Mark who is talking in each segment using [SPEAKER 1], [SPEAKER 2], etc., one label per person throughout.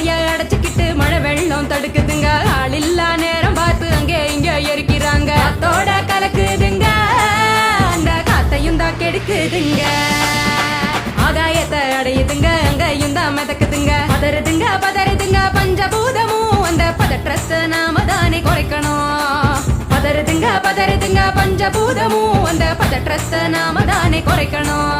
[SPEAKER 1] சாக்கடைய அடைச்சுக்கிட்டு மழை வெள்ளம் தடுக்குதுங்க. ஆள் இல்லா நேரம் பார்த்து அங்கே இங்க எரிக்கிறாங்க காத்தோட கலக்குதுங்க. அந்த காத்தையும் தான் கெடுக்குதுங்க. ஆகாயத்தை அடையுதுங்க. அங்கையும் தான் மிதக்குதுங்க. பதறுதுங்க பதறுதுங்க. பஞ்சபூதமும் அந்த பதற்றத்தை நாம தானே குறைக்கணும். பதறுதுங்க பதறுதுங்க. பஞ்சபூதமும் அந்த பதற்றத்தை நாம தானே குறைக்கணும்.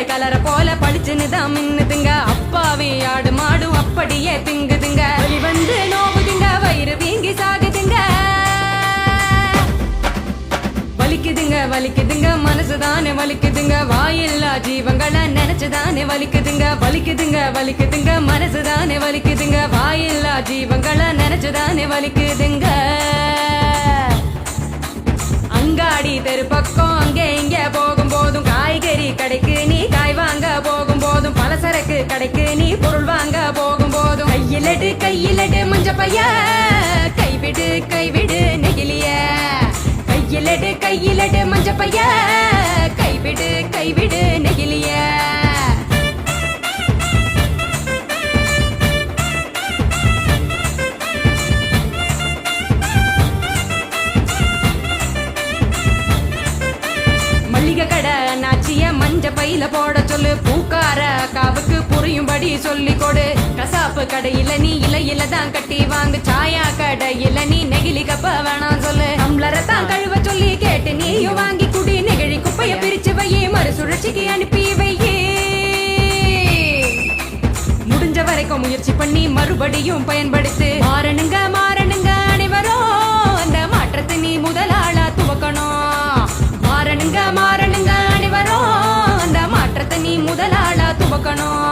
[SPEAKER 1] மிட்டாய் கலர போல பளிச்சுன்னு தான் மின்னுதுங்க அப்பாவி ஆடு மாடு அப்படியே திங்குதுங்க வந்து நோவுதுங்க வயிறு வீங்கி சாகுதுங்க வலிக்குதுங்க வலிக்குதுங்க மனசுதானே வலிக்குதுங்க வாயில்லா ஜீவங்களை நினைச்சுதானே வலிக்குதுங்க வலிக்குதுங்க வலிக்குதுங்க மனசுதானே வலிக்குதுங்க வாயில்லா ஜீவங்களை நினைச்சுதானே வலிக்குதுங்க அங்காடி தெரு பக்கம் அங்கே இங்கே போகும் போதும் காய்கறி கடைக்கு கையிலடு கைவிடு கைவிடு நெகிழிய. கையிலடு கையிலடு மஞ்ச பைய கைவிடு கைவிடு நெகிழிய. மல்லிகை கடை நாச்சிய மஞ்ச பையில போட சொல்லு. பூக்கார காவுக்கு புரியும்படி சொல்லி கொடு. கசாப்பு கடையில நீ இலையில தான் கட்டி வாங்கு. சாயா கடையில நீ நெகிழி கப்ப வேணாம் சொல்லு. டம்ளரை தான் கழுவ சொல்லி கேட்டு நீயும் வாங்கி குடி. நெகிழி குப்பைய பிரிச்சு வையே மறுசுழற்சிக்கு அனுப்பி வையே. முடிஞ்ச வரைக்கும் முயற்சி பண்ணி மறுபடியும் பயன்படுத்து. மாறணுங்க மாறணுங்க அனைவரும் அந்த மாற்றத்தை நீ முதலாளா துவக்கணும். மாறணுங்க மாறணுங்க அனைவரும் அந்த மாற்றத்தை நீ முதலாளா துவக்கணும்.